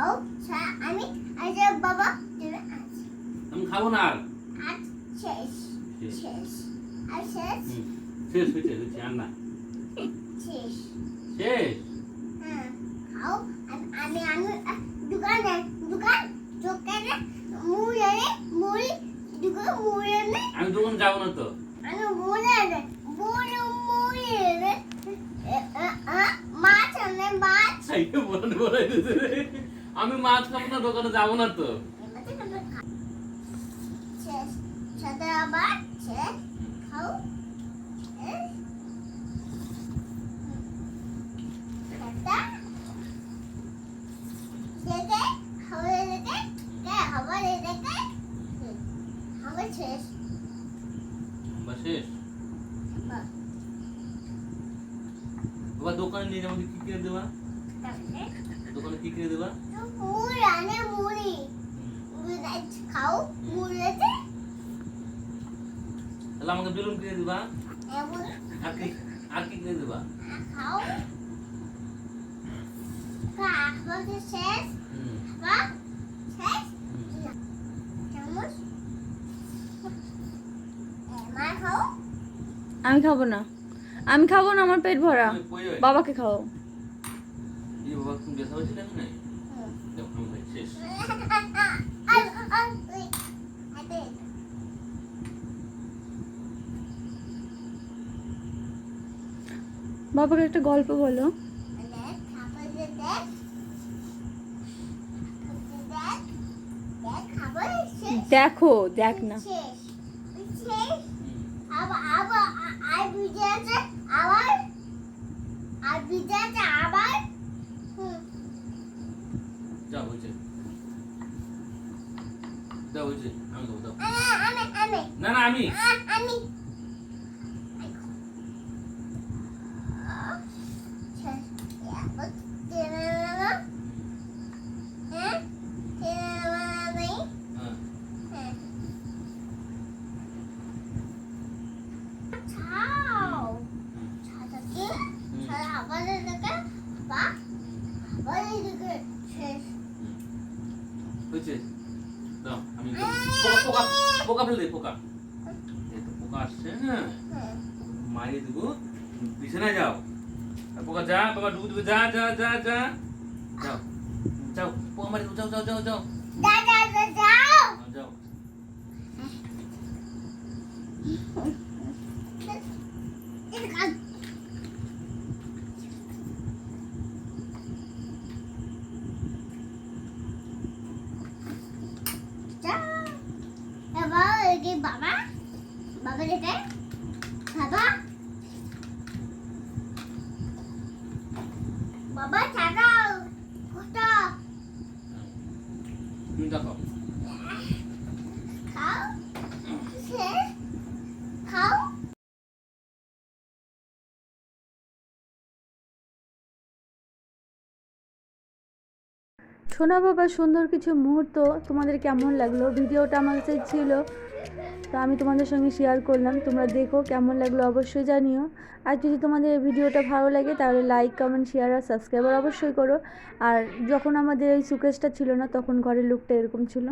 খাও। আমি আজ বাবা তুমি আজ আমি খাব না আর। আজ শেষ। শেষ। আর শেষ? শেষ হয়েছে হয়েছে আর না। শেষ। শেষ? হ্যাঁ খাও। আম- আমি আমি দোকানে দোকান দোকানে মুড়ে মুড়ি দোকান মুড়ে আমি দোকান যাব না তো। আমি মুড়ে মুড়ে মুড়ে মাছ আনে মাছ। বলে বলে। আমি মাছ খাব না দোকানে যাব না তো। সাথে আবার খাও শেষ। কে। বাবা দোকানে নিয়ে আমাকে কি কিনে দেবা? তাহলে দোকানে কি কিনে দেবা? মুড়ি আনে মুড়ি। মুড়ি খাও মুড়িতে তাহলে আমাকে বেলুন কিনে দেবা। এমন আর কি আর কি কিনে দেবা? খাও। শেষ। শেষ। আমি খাব না। আমি খাব না আমার পেট ভরা। বাবাকে খাও এই বাবা ব্যথা হয়েছিল নাই যাও, শেষ। বাবাকে একটা গল্প বলো। দেখো দেখ না শেষ শেষ হুম, আবার আবার আ- আর বিজে আছে আবার আর বিজে আছে আবার হুম দাও আমি খাব দাও আ- আমি আমি না না আমি। আমি। হয়েছে? দাও, আমি পোকা পোকা ফেলে দে, পোকা। পোকা আসছে হ্যাঁ? মারিয়ে দেবো। বিছানায় যাও। পোকা যা বাবা ডুবে যা যা যা যা। যাও যাও, পোকা মারি যাও যাও যাও যাও। যাও হ্যাঁ, যাও যা এদিকে বাবা বাবা দেখে বাবা? বাবা ছাড়াও কত দেখো। সোনা বাবা সুন্দর কিছু মুহূর্ত? তোমাদের কেমন লাগল? ভিডিওটা আমার কাছে ছিল। তো আমি তোমাদের সঙ্গে শেয়ার করলাম। তোমরা দেখো কেমন লাগল, অবশ্যই জানিও। আর যদি তোমাদের ভিডিওটা ভালো লাগে, তাহলে লাইক কমেন্ট শেয়ার আর সাবস্ক্রাইবার অবশ্যই করো। আর যখন আমাদের এই সুকেসটা ছিল না, তখন ঘরের লুকটা এরকম ছিল।